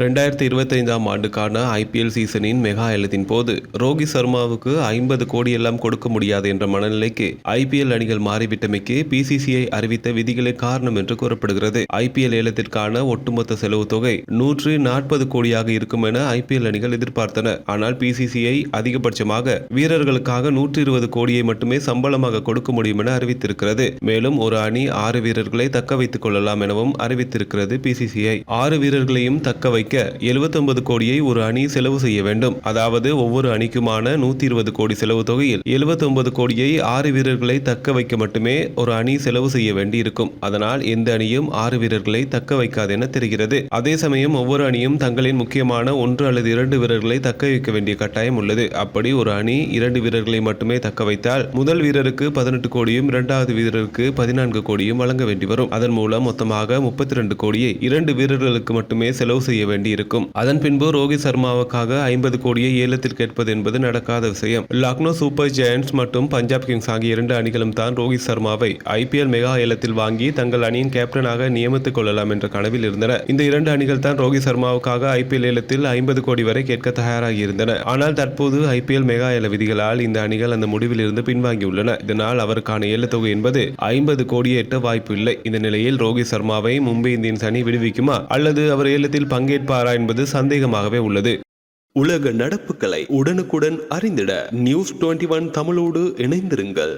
ரெண்டாயிரத்தி இருபத்தைந்தாம் ஆண்டுக்கான ஐபிஎல் சீசனின் மெகா ஏலத்தின் போது ரோஹித் சர்மாவுக்கு ஐம்பது கோடி எல்லாம் கொடுக்க முடியாது என்ற மனநிலைக்கு ஐபிஎல் அணிகள் மாறிவிட்டமைக்கு பிசிசிஐ அறிவித்த விதிகளே காரணம் என்று கூறப்படுகிறது. ஐபிஎல் ஏலத்திற்கான ஒட்டுமொத்த செலவு தொகை நூற்று நாற்பது கோடியாக இருக்கும் என ஐபிஎல் அணிகள் எதிர்பார்த்தன. ஆனால் பிசிசிஐ அதிகபட்சமாக வீரர்களுக்காக நூற்றி இருபது கோடியை மட்டுமே சம்பளமாக கொடுக்க முடியும் என அறிவித்திருக்கிறது. மேலும் ஒரு அணி ஆறு வீரர்களை தக்க வைத்துக் கொள்ளலாம் எனவும் அறிவித்திருக்கிறது பிசிசிஐ ஆறு வீரர்களையும் தக்க வைக்க 79 கோடியை ஒரு அணி செலவு செய்ய வேண்டும். அதாவது ஒவ்வொரு அணிக்குமான நூத்தி இருபது கோடி செலவு தொகையில் 79 கோடியை ஆறு வீரர்களை தக்க வைக்க மட்டுமே ஒரு அணி செலவு செய்ய வேண்டியிருக்கும். அதனால் எந்த அணியும் ஆறு வீரர்களை தக்க வைக்காது என தெரிகிறது. அதே சமயம் ஒவ்வொரு அணியும் தங்களின் முக்கியமான ஒன்று அல்லது இரண்டு வீரர்களை தக்க வைக்க வேண்டிய கட்டாயம் உள்ளது. அப்படி ஒரு அணி இரண்டு வீரர்களை மட்டுமே தக்க வைத்தால் முதல் வீரருக்கு பதினெட்டு கோடியும் இரண்டாவது வீரருக்கு பதினான்கு கோடியும் வழங்க வேண்டி வரும். அதன் மூலம் மொத்தமாக முப்பத்தி ரெண்டு கோடியை இரண்டு வீரர்களுக்கு மட்டுமே செலவு செய்ய வேண்டும் இருக்கும் அதன் பின்பு ரோஹித் சர்மாவுக்காக ஐம்பது கோடியை ஏலத்தில் கேட்பது என்பது நடக்காத விஷயம். லக்னோ சூப்பர் ஜெயண்ட்ஸ் மற்றும் பஞ்சாப் கிங்ஸ் ஆகிய இரண்டு அணிகளும் தான் ரோஹித் சர்மாவை ஐபிஎல் மெகா ஏலத்தில் வாங்கி தங்கள் அணியின் கேப்டனாக நியமித்துக் கொள்ளலாம் என்ற கனவில் இருந்தன. இந்த இரண்டு அணிகள் தான் ரோஹித் சர்மாவுக்காக ஐபிஎல் ஏலத்தில் ஐம்பது கோடி வரை கேட்க தயாராகி இருந்தன. ஆனால் தற்போது ஐபிஎல் மெகா ஏல விதிகளால் இந்த அணிகள் அந்த முடிவில் இருந்து பின்வாங்கியுள்ளன. இதனால் அவருக்கான ஏலத்தொகை என்பது ஐம்பது கோடியை எட்ட வாய்ப்பு இல்லை. இந்த நிலையில் ரோஹித் சர்மாவை மும்பை இந்தியன்ஸ் அணி விடுவிக்குமா? அல்லது அவர் ஏலத்தில் பங்கேற்று இருப்பாரா என்பது சந்தேகமாகவே உள்ளது. உலக நடப்புகளை உடனுக்குடன் அறிந்திட நியூஸ் டுவெண்ட்டி ஒன் தமிழோடு இணைந்திருங்கள்.